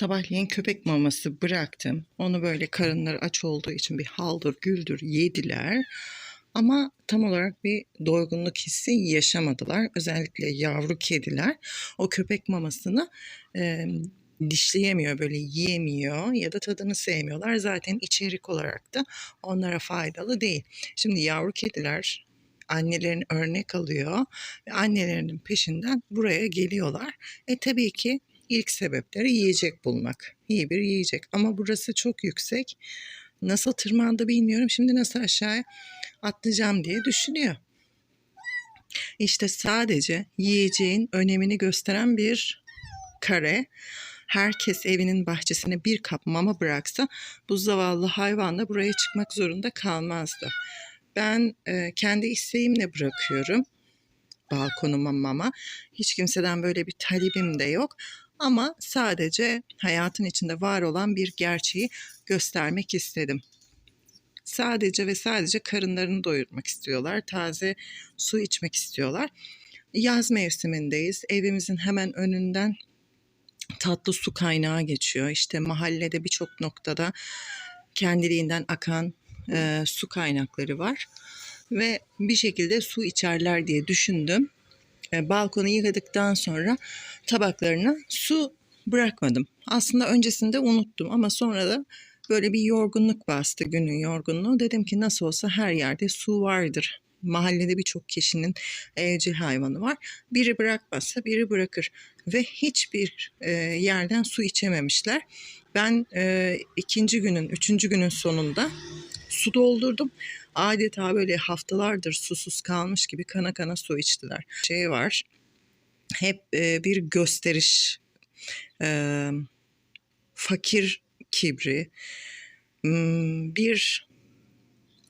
Sabahleyin köpek maması bıraktım. Onu böyle karınları aç olduğu için bir haldır güldür yediler. Ama tam olarak bir doygunluk hissi yaşamadılar. Özellikle yavru kediler o köpek mamasını e, dişleyemiyor, böyle yiyemiyor ya da tadını sevmiyorlar. Zaten içerik olarak da onlara faydalı değil. Şimdi yavru kediler annelerini örnek alıyor ve annelerinin peşinden buraya geliyorlar. E tabii ki ilk sebepleri yiyecek bulmak. İyi bir yiyecek ama burası çok yüksek. Nasıl tırmandı bilmiyorum. Şimdi nasıl aşağıya atlayacağım diye düşünüyor. İşte sadece yiyeceğin önemini gösteren bir kare. Herkes evinin bahçesine bir kap mama bıraksa bu zavallı hayvan da buraya çıkmak zorunda kalmazdı. Ben e, kendi isteğimle bırakıyorum balkonuma mama. Hiç kimseden böyle bir talebim de yok. Ama sadece hayatın içinde var olan bir gerçeği göstermek istedim. Sadece ve sadece karınlarını doyurmak istiyorlar. Taze su içmek istiyorlar. Yaz mevsimindeyiz. Evimizin hemen önünden tatlı su kaynağı geçiyor. İşte mahallede birçok noktada kendiliğinden akan e, su kaynakları var. Ve bir şekilde su içerler diye düşündüm. E, balkonu yıkadıktan sonra tabaklarına su bırakmadım. Aslında öncesinde unuttum ama sonra da böyle bir yorgunluk bastı günün yorgunluğu. Dedim ki nasıl olsa her yerde su vardır. Mahallede birçok kişinin evcil hayvanı var. Biri bırakmazsa biri bırakır ve hiçbir e, yerden su içememişler. Ben e, ikinci günün, üçüncü günün sonunda su doldurdum. Adeta böyle haftalardır susuz kalmış gibi kana kana su içtiler. Şey var, hep e, bir gösteriş, e, fakir kibri, bir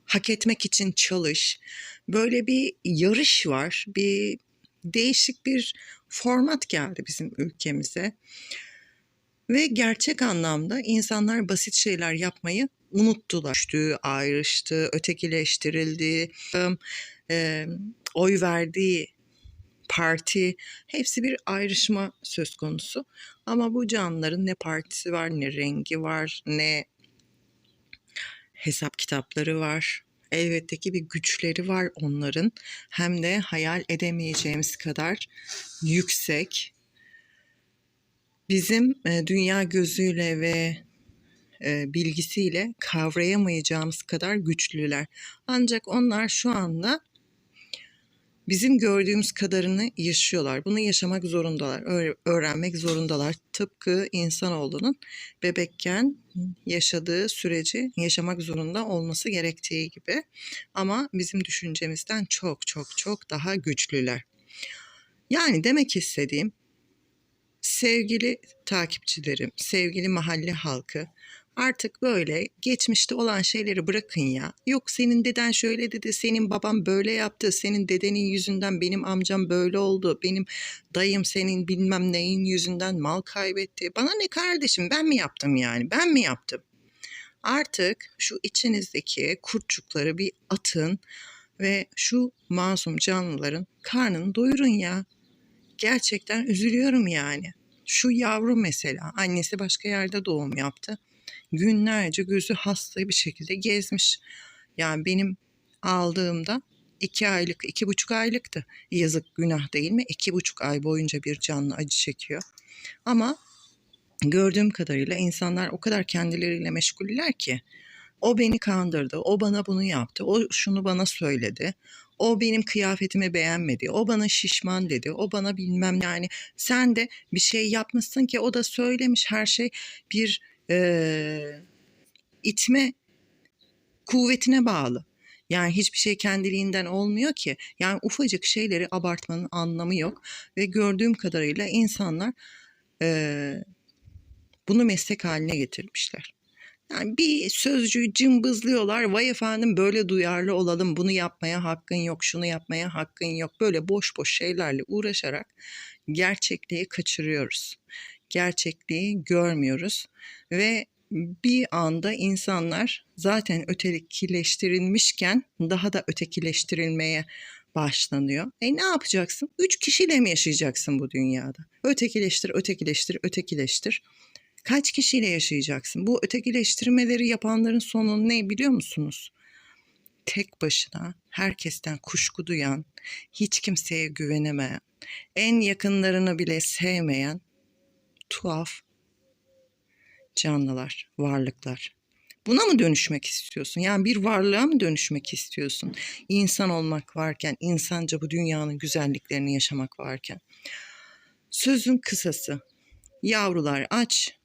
hak etmek için çalış. Böyle bir yarış var, bir değişik bir format geldi bizim ülkemize. Ve gerçek anlamda insanlar basit şeyler yapmayı unuttular. Düştü, ayrıştı, ötekileştirildi, e, oy verdiği parti hepsi bir ayrışma söz konusu. Ama bu canlıların ne partisi var, ne rengi var, ne hesap kitapları var. Elbette ki bir güçleri var onların. Hem de hayal edemeyeceğimiz kadar yüksek. Bizim dünya gözüyle ve e, bilgisiyle kavrayamayacağımız kadar güçlüler. Ancak onlar şu anda bizim gördüğümüz kadarını yaşıyorlar. Bunu yaşamak zorundalar, öğrenmek zorundalar. Tıpkı insanoğlunun bebekken yaşadığı süreci yaşamak zorunda olması gerektiği gibi. Ama bizim düşüncemizden çok çok çok daha güçlüler. Yani demek istediğim sevgili takipçilerim, sevgili mahalle halkı, Artık böyle geçmişte olan şeyleri bırakın ya. Yok senin deden şöyle dedi, senin babam böyle yaptı, senin dedenin yüzünden benim amcam böyle oldu, benim dayım senin bilmem neyin yüzünden mal kaybetti. Bana ne kardeşim ben mi yaptım yani ben mi yaptım? Artık şu içinizdeki kurtçukları bir atın ve şu masum canlıların karnını doyurun ya. Gerçekten üzülüyorum yani. Şu yavru mesela annesi başka yerde doğum yaptı günlerce gözü hasta bir şekilde gezmiş. Yani benim aldığımda iki aylık, iki buçuk aylıktı. Yazık günah değil mi? İki buçuk ay boyunca bir canlı acı çekiyor. Ama gördüğüm kadarıyla insanlar o kadar kendileriyle meşguller ki o beni kandırdı, o bana bunu yaptı, o şunu bana söyledi, o benim kıyafetimi beğenmedi, o bana şişman dedi, o bana bilmem yani sen de bir şey yapmışsın ki o da söylemiş her şey bir e, itme kuvvetine bağlı. Yani hiçbir şey kendiliğinden olmuyor ki. Yani ufacık şeyleri abartmanın anlamı yok. Ve gördüğüm kadarıyla insanlar e, bunu meslek haline getirmişler. Yani bir sözcüğü cımbızlıyorlar. Vay efendim böyle duyarlı olalım. Bunu yapmaya hakkın yok, şunu yapmaya hakkın yok. Böyle boş boş şeylerle uğraşarak gerçekliği kaçırıyoruz gerçekliği görmüyoruz ve bir anda insanlar zaten ötekileştirilmişken daha da ötekileştirilmeye başlanıyor. E ne yapacaksın? Üç kişiyle mi yaşayacaksın bu dünyada? Ötekileştir, ötekileştir, ötekileştir. Kaç kişiyle yaşayacaksın? Bu ötekileştirmeleri yapanların sonu ne biliyor musunuz? Tek başına herkesten kuşku duyan, hiç kimseye güvenemeyen, en yakınlarını bile sevmeyen tuhaf canlılar, varlıklar. Buna mı dönüşmek istiyorsun? Yani bir varlığa mı dönüşmek istiyorsun? İnsan olmak varken, insanca bu dünyanın güzelliklerini yaşamak varken. Sözün kısası. Yavrular aç.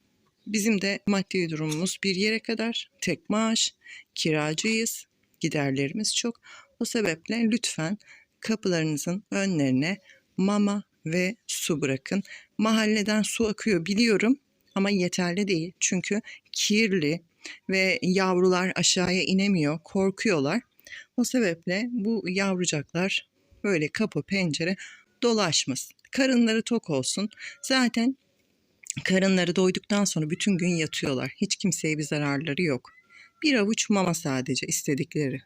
Bizim de maddi durumumuz bir yere kadar. Tek maaş, kiracıyız, giderlerimiz çok. O sebeple lütfen kapılarınızın önlerine mama ve su bırakın. Mahalleden su akıyor biliyorum ama yeterli değil. Çünkü kirli ve yavrular aşağıya inemiyor, korkuyorlar. O sebeple bu yavrucaklar böyle kapı pencere dolaşmasın. Karınları tok olsun. Zaten karınları doyduktan sonra bütün gün yatıyorlar. Hiç kimseye bir zararları yok. Bir avuç mama sadece istedikleri.